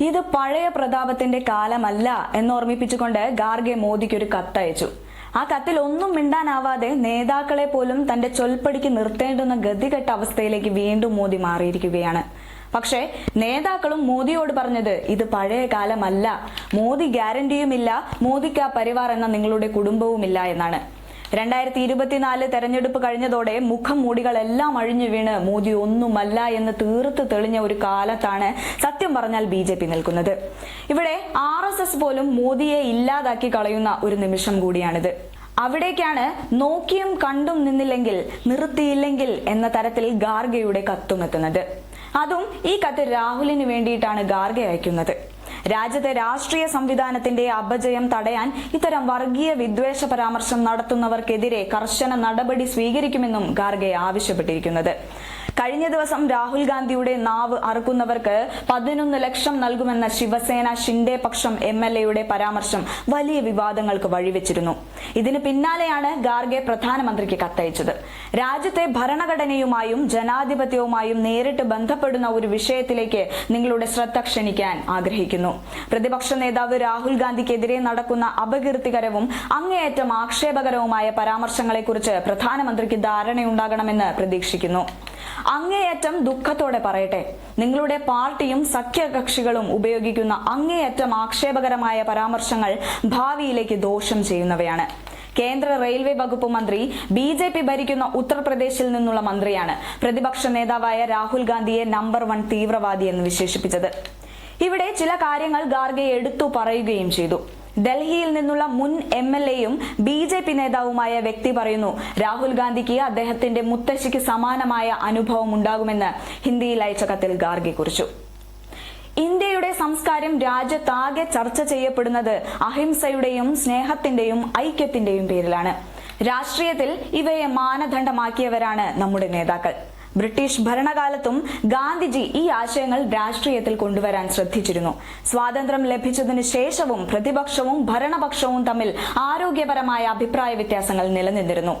ഇത് പഴയ പ്രതാപത്തിന്റെ കാലമല്ല എന്നോർമ്മിപ്പിച്ചുകൊണ്ട് ഗാർഗെ മോദിക്ക് ഒരു കത്തയച്ചു. ആ കത്തിൽ ഒന്നും മിണ്ടാനാവാതെ നേതാക്കളെ പോലും തന്റെ ചൊൽപ്പടിക്ക് നിർത്തേണ്ടുന്ന ഗതികെട്ട അവസ്ഥയിലേക്ക് വീണ്ടും മോദി മാറിയിരിക്കുകയാണ്. പക്ഷേ നേതാക്കളും മോദിയോട് പറഞ്ഞത് ഇത് പഴയ കാലമല്ല. മോദി ഗ്യാരണ്ടിയുമില്ല. മോദിക്ക് ആ പരിവാർ എന്ന നിങ്ങളുടെ കുടുംബവുമില്ല എന്നാണ്. രണ്ടായിരത്തി ഇരുപത്തിനാല് തെരഞ്ഞെടുപ്പ് കഴിഞ്ഞതോടെ മുഖം മൂടികളെല്ലാം അഴിഞ്ഞു വീണ് മോദി ഒന്നുമല്ല എന്ന് തീർത്ത് തെളിഞ്ഞ ഒരു കാലത്താണ് സത്യം പറഞ്ഞാൽ ബി ജെ പി നിൽക്കുന്നത്. ഇവിടെ ആർ എസ് എസ് പോലും മോദിയെ ഇല്ലാതാക്കി കളയുന്ന ഒരു നിമിഷം കൂടിയാണിത്. അവിടേക്കാണ് നോക്കിയും കണ്ടും നിന്നില്ലെങ്കിൽ നിർത്തിയില്ലെങ്കിൽ എന്ന തരത്തിൽ ഗാർഗയുടെ കത്തുമെത്തുന്നത്. അതും ഈ കത്ത് രാഹുലിന് വേണ്ടിയിട്ടാണ് ഗാർഗ അയക്കുന്നത്. രാജ്യത്തെ രാഷ്ട്രീയ സംവിധാനത്തിന്റെ അപജയം തടയാൻ ഇത്തരം വർഗീയ വിദ്വേഷ പരാമർശം നടത്തുന്നവർക്കെതിരെ കർശന നടപടി സ്വീകരിക്കുമെന്നും ഗാർഗെ ആവശ്യപ്പെട്ടിരിക്കുന്നത്. കഴിഞ്ഞ ദിവസം രാഹുൽ ഗാന്ധിയുടെ നാവ് അറുക്കുന്നവർക്ക് പതിനൊന്ന് ലക്ഷം നൽകുമെന്ന ശിവസേന ഷിൻഡെ പക്ഷം എം എൽ എയുടെ പരാമർശം വലിയ വിവാദങ്ങൾക്ക് വഴിവെച്ചിരുന്നു. ഇതിന് പിന്നാലെയാണ് ഗാർഗെ പ്രധാനമന്ത്രിക്ക് കത്തയച്ചത്. രാജ്യത്തെ ഭരണഘടനയുമായും ജനാധിപത്യവുമായും നേരിട്ട് ബന്ധപ്പെടുന്ന ഒരു വിഷയത്തിലേക്ക് നിങ്ങളുടെ ശ്രദ്ധ ക്ഷണിക്കാൻ ആഗ്രഹിക്കുന്നു. പ്രതിപക്ഷ നേതാവ് രാഹുൽ ഗാന്ധിക്കെതിരെ നടക്കുന്ന അപകീർത്തികരവും അങ്ങേയറ്റം ആക്ഷേപകരവുമായ പരാമർശങ്ങളെക്കുറിച്ച് പ്രധാനമന്ത്രിക്ക് ധാരണയുണ്ടാകണമെന്ന് പ്രതീക്ഷിക്കുന്നു. അങ്ങേയറ്റം ദുഃഖത്തോടെ പറയട്ടെ. നിങ്ങളുടെ പാർട്ടിയും സഖ്യകക്ഷികളും ഉപയോഗിക്കുന്ന അങ്ങേയറ്റം ആക്ഷേപകരമായ പരാമർശങ്ങൾ ഭാവിയിലേക്ക് ദോഷം ചെയ്യുന്നവയാണ്. കേന്ദ്ര റെയിൽവേ വകുപ്പ് മന്ത്രി ബി ജെ പി ഭരിക്കുന്ന ഉത്തർപ്രദേശിൽ നിന്നുള്ള മന്ത്രിയാണ് പ്രതിപക്ഷ നേതാവായ രാഹുൽ ഗാന്ധിയെ നമ്പർ വൺ തീവ്രവാദി എന്ന് വിശേഷിപ്പിച്ചത്. ഇവിടെ ചില കാര്യങ്ങൾ ഗാർഗെ എടുത്തു പറയുകയും ചെയ്തു. ഡൽഹിയിൽ നിന്നുള്ള മുൻ എം എൽ എയും ബി ജെ പി നേതാവുമായ വ്യക്തി പറയുന്നു രാഹുൽ ഗാന്ധിക്ക് അദ്ദേഹത്തിന്റെ മുത്തശ്ശിക്ക് സമാനമായ അനുഭവം ഉണ്ടാകുമെന്ന് ഹിന്ദിയിൽ അയച്ച കത്തിൽ ഗാർഗെ കുറിച്ചു. ഇന്ത്യയുടെ സംസ്കാരം രാജ്യത്താകെ ചർച്ച ചെയ്യപ്പെടുന്നത് അഹിംസയുടെയും സ്നേഹത്തിന്റെയും ഐക്യത്തിന്റെയും പേരിലാണ്. രാഷ്ട്രീയത്തിൽ ഇവയെ മാനദണ്ഡമാക്കിയവരാണ് നമ്മുടെ നേതാക്കൾ. ബ്രിട്ടീഷ് ഭരണകാലത്തും ഗാന്ധിജി ഈ ആശയങ്ങൾ രാഷ്ട്രീയത്തിൽ കൊണ്ടുവരാൻ ശ്രദ്ധിച്ചിരുന്നു. സ്വാതന്ത്ര്യം ലഭിച്ചതിനു ശേഷവും പ്രതിപക്ഷവും ഭരണപക്ഷവും തമ്മിൽ ആരോഗ്യപരമായ അഭിപ്രായ വ്യത്യാസങ്ങൾ നിലനിന്നിരുന്നു.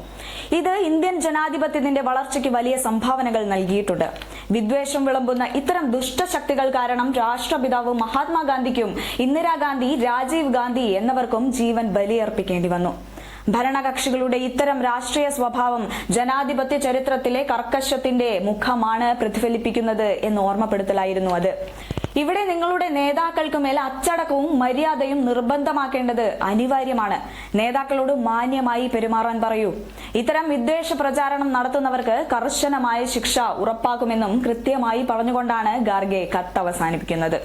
ഇത് ഇന്ത്യൻ ജനാധിപത്യത്തിന്റെ വളർച്ചയ്ക്ക് വലിയ സംഭാവനകൾ നൽകിയിട്ടുണ്ട്. വിദ്വേഷം വിളമ്പുന്ന ഇത്തരം ദുഷ്ടശക്തികൾ കാരണം രാഷ്ട്രപിതാവ് മഹാത്മാഗാന്ധിക്കും ഇന്ദിരാഗാന്ധി രാജീവ് ഗാന്ധി എന്നിവർക്കും ജീവൻ ബലിയർപ്പിക്കേണ്ടി വന്നു. ഭരണകക്ഷികളുടെ ഇത്തരം രാഷ്ട്രീയ സ്വഭാവം ജനാധിപത്യ ചരിത്രത്തിലെ കർക്കശത്തിന്റെ മുഖമാണ് പ്രതിഫലിപ്പിക്കുന്നത് എന്ന് ഓർമ്മപ്പെടുത്തലായിരുന്നു അത്. ഇവിടെ നിങ്ങളുടെ നേതാക്കൾക്ക് മേൽ അച്ചടക്കവും മര്യാദയും നിർബന്ധമാക്കേണ്ടത് അനിവാര്യമാണ്. നേതാക്കളോട് മാന്യമായി പെരുമാറാൻ പറയൂ. ഇത്തരം വിദ്വേഷ പ്രചാരണം നടത്തുന്നവർക്ക് കർശനമായ ശിക്ഷ ഉറപ്പാക്കുമെന്നും കൃത്യമായി പറഞ്ഞുകൊണ്ടാണ് ഗാർഗെ കത്ത് അവസാനിപ്പിക്കുന്നത്.